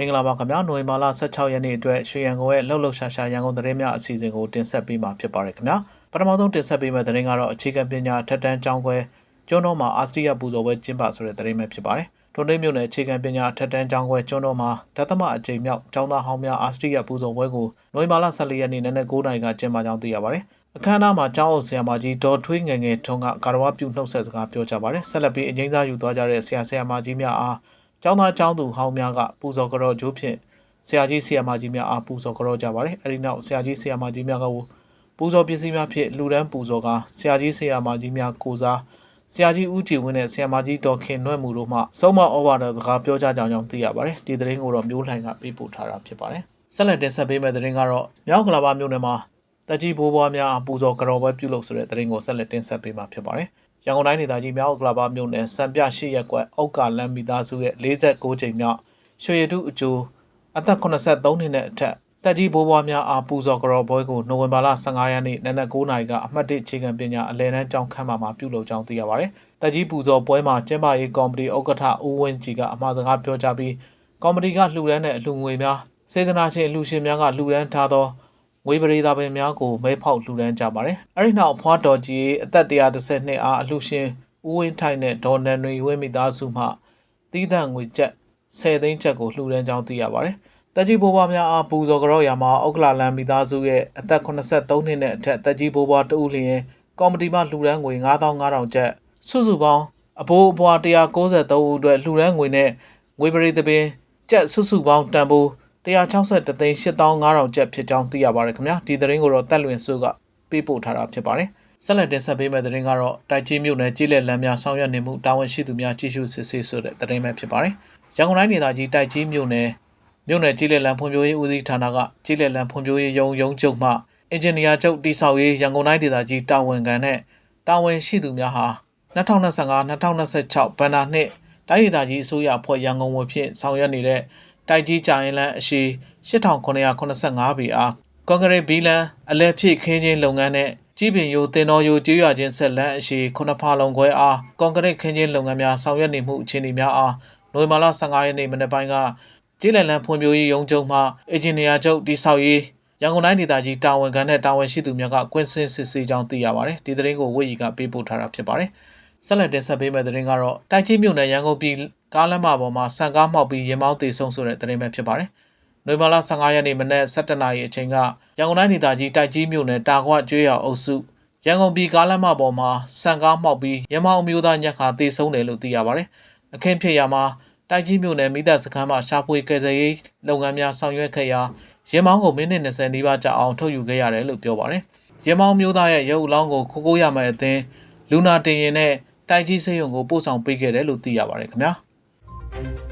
မင်္ဂလာပါခင်ဗျာနိုဝင်ဘာလ16ရက်နေ့အတွက်ရွှေရန်ကုန်ရဲ့လှုပ်လှုပ်ရှားရှားရန်ကုန်သတင်းများအစီအစဉ်ကိုတင်ဆက်ပေးမှာဖြစ်ပါတယ်ခင်ဗျာပထမဆုံးတင်ဆက်ပေးမယ့်သတင်းကတော့အခြေခံပညာထက်တန်းကျောင်းခွဲကျွန်းတော်မှာအာစတရီးယာပူဇော်ပွဲကျင်းပဆိုတဲ့သတင်းပဲဖြစ်ပါတယ်ထွန်းသိမ်းမြို့နယ်အခြေခံပညာထက်တန်းကျောင်းခွဲကျွန်းတော်မှာဓသမအကြိမ်မြောက်ကျောင်းသားဟောင်းများအာစတရီးယာပူဇော်ပွဲကိုနိုဝင်ဘာလ14ရက်နေ့နနက်9:00နာရီကကျင်းပကြောင်းသိရပါတယ်အခမ်းအနားမှာကျောင်းအုပ်ဆရာမကြီးဒေါ်ထွေးငယ်ငယ်ထွန်းကကာရဝပြုနှုတ်ဆက်စကားပြောကြားပါတယ်ဆက်လက်ပြီးအငိမ့်စားယူသွားကြတဲ့ဆရာဆရာမကြီးများအား ကျောင်းသားကျောင်းသူဟောင်းများကပူဇော်ကြောကျိုးဖြင့်ဆရာကြီးဆရာမကြီးများအားပူဇော်ကြောကြပါတယ်အဲဒီနောက်ဆရာကြီးဆရာမကြီးများကပူဇော်ပစ္စည်းများဖြင့်လှူဒန်းပူဇော်ကဆရာကြီးဆရာမကြီးများကိုစားဆရာကြီးဦးကြည်ဝင်းနဲ့ဆရာမကြီးဒေါ်ခင်နွဲ့မှုတို့မှဆုံးမဩဝါဒစကားပြောကြားကြောင်းကြောင့်သိရပါတယ်ဒီသတင်းကိုတော့မျိုးလှိုင်ကပေးပို့ထားတာဖြစ်ပါတယ်ဆက်လက်တင်ဆက်ပေးမယ့်သတင်းကတော့မြောက်ကလာပါမြို့နယ်မှာတက်ကြီးဘိုးဘွားများအားပူဇော်ကြော်ပွဲပြုလုပ်ဆိုတဲ့သတင်းကိုဆက်လက်တင်ဆက်ပေးမှာဖြစ်ပါတယ်။ ရန်ကုန်တိုင်းဒေသကြီးမြောက်ကလာပါမြို့နယ်စံပြရှိရက်ကွက်အောက်ကလမ်းမိသားစုရဲ့46ချိန်မြောက်ရွှေရတုအကျိုးအသက်83နှစ်နဲ့အထက်တက်ကြီးဘိုးဘွားများအားပူဇော်ကြော်ပွဲကိုနိုဝင်ဘာလ15ရက်နေ့နနက်9:00နာရီကအမှတ်1ခြေခံပညာအလယ်တန်းကျောင်းခန်းမှာမှပြုလုပ်ကြောင်းသိရပါတယ်။တက်ကြီးပူဇော်ပွဲမှာကျင်းပရေးကော်မတီဥက္ကဋ္ဌဦးဝင်းကြည်ကအမှားစကားပြောကြားပြီးကော်မတီကလှူဒန်းတဲ့အလှူငွေများစေတနာရှင်အလှူရှင်များကလှူဒန်းထားသော ငွေပရိသပင်များကိုမဲဖောက်လှူဒန်းကြပါတယ်။အဲဒီနောက်ဖွားတော်ကြီးအသက်132အားအလှရှင်ဦးဝင်းထိုင်နဲ့ဒေါ်နန်နွေဝင်းမိသားစုမှတီးသန့်ငွေကျပ်10သိန်းကျပ်ကိုလှူဒန်းကြောင်းသိရပါတယ်။တက်ကြီးဘိုးဘွားများအားပူဇော်ကြောရာမှာအောက်ကလာလန်မိသားစုရဲ့အသက်83နှစ်နဲ့အထက်တက်ကြီးဘိုးဘွားတဦးလျင်ကော်မတီမှလှူဒန်းငွေ9500ကျပ်စုစုပေါင်းအဘိုးအဘွား193ဦးအတွက်လှူဒန်းငွေနဲ့ငွေပရိသပင်ကျပ်စုစုပေါင်းတန်ဖိုး 163သိန်း8500ကျပ်ဖြစ်ကြောင်းသိရပါတယ်ခင်ဗျာဒီသတင်းကိုတော့တက်လွင်စုကပေးပို့ထားတာဖြစ်ပါတယ်ဆက်လက်တင်ဆက်ပေးမယ့်သတင်းကတော့တိုက်ကြီးမြို့နယ်ကြီးလက်လမ်းများဆောင်ရွက်နေမှုတာဝန်ရှိသူများကြီးစုစစ်ဆေးဆိုတဲ့သတင်းပဲဖြစ်ပါတယ်ရန်ကုန်တိုင်းဒေသကြီးတိုက်ကြီးမြို့နယ်မြို့နယ်ကြီးလက်လမ်းဖွံ့ဖြိုးရေးဦးစီးဌာနကကြီးလက်လမ်းဖွံ့ဖြိုးရေးရုံးရုံးချုပ်မှအင်ဂျင်နီယာချုပ်တိဆောက်ရေးရန်ကုန်တိုင်းဒေသကြီးတာဝန်ခံနဲ့တာဝန်ရှိသူများဟာ2025-2026ဘဏ္ဍာနှစ်တိုင်းဒေသကြီးအစိုးရအဖွဲ့ရန်ကုန်ဝန်ဖြင့်ဆောင်ရွက်နေတဲ့ တိုက်ကြီးကြာရင်လန်းအရှိ8985ပေအားကွန်ကရစ်ဘီလန်အလဲဖြည့်ခင်းခြင်းလုပ်ငန်းနဲ့ကြီးပင်ယိုတင်တော်ယိုကျေးရွာချင်းဆက်လန်းအရှိ9ဖာလုံခွဲအားကွန်ကရစ်ခင်းခြင်းလုပ်ငန်းများဆောင်ရွက်နေမှုအခြေအနေများအားနိုဝင်ဘာလ15ရက်နေ့မနေ့ပိုင်းကကျေးလက်လန်းဖွံ့ဖြိုးရေးရုံးချုပ်မှအင်ဂျင်နီယာချုပ်တိဆောက်ရေးရန်ကုန်တိုင်းဒေသကြီးတာဝန်ခံနဲ့တာဝန်ရှိသူများကကွင်းစင်းစစ်ဆေးကြောင်းသိရပါတယ်ဒီသတင်းကိုဝေရီကပေးပို့ထားတာဖြစ်ပါတယ်ဆက်လက်တင်ဆက်ပေးမယ့်သတင်းကတော့တိုက်ကြီးမြို့နယ်ရန်ကုန်ပြည် ကားလမ်းမပေါ်မှာစံကားမှောက်ပြီးရင်မောင်းတေဆုံးဆိုတဲ့သတင်းပဲဖြစ်ပါတယ်။နိုဝင်ဘာလ15ရက်နေ့မနက်7:00နာရီအချိန်ကရန်ကုန်တိုင်းဒေသကြီးတိုက်ကြီးမြို့နယ်တာခွကျွေးရအုပ်စုရန်ကုန်ပြည်ကားလမ်းမပေါ်မှာစံကားမှောက်ပြီးရင်မောင်းအမျိုးသားညက်ခါတေဆုံးတယ်လို့သိရပါတယ်။အခင်းဖြစ်ရာမှာတိုက်ကြီးမြို့နယ်မိသက်စခန်းမှာရှာဖွေကယ်ဆယ်ရေးလုပ်ငန်းများဆောင်ရွက်ခဲ့ရာရင်မောင်းကိုမိနစ်20နီးပါးကြာအောင်ထုတ်ယူခဲ့ရတယ်လို့ပြောပါတယ်။ရင်မောင်းမျိုးသားရဲ့ရုပ်အလောင်းကိုခိုးကိုးရမယ်အသင်းလူနာတင်ရင်နဲ့တိုက်ကြီးစေယုံကိုပို့ဆောင်ပေးခဲ့တယ်လို့သိရပါတယ်ခင်ဗျာ။ Thank you.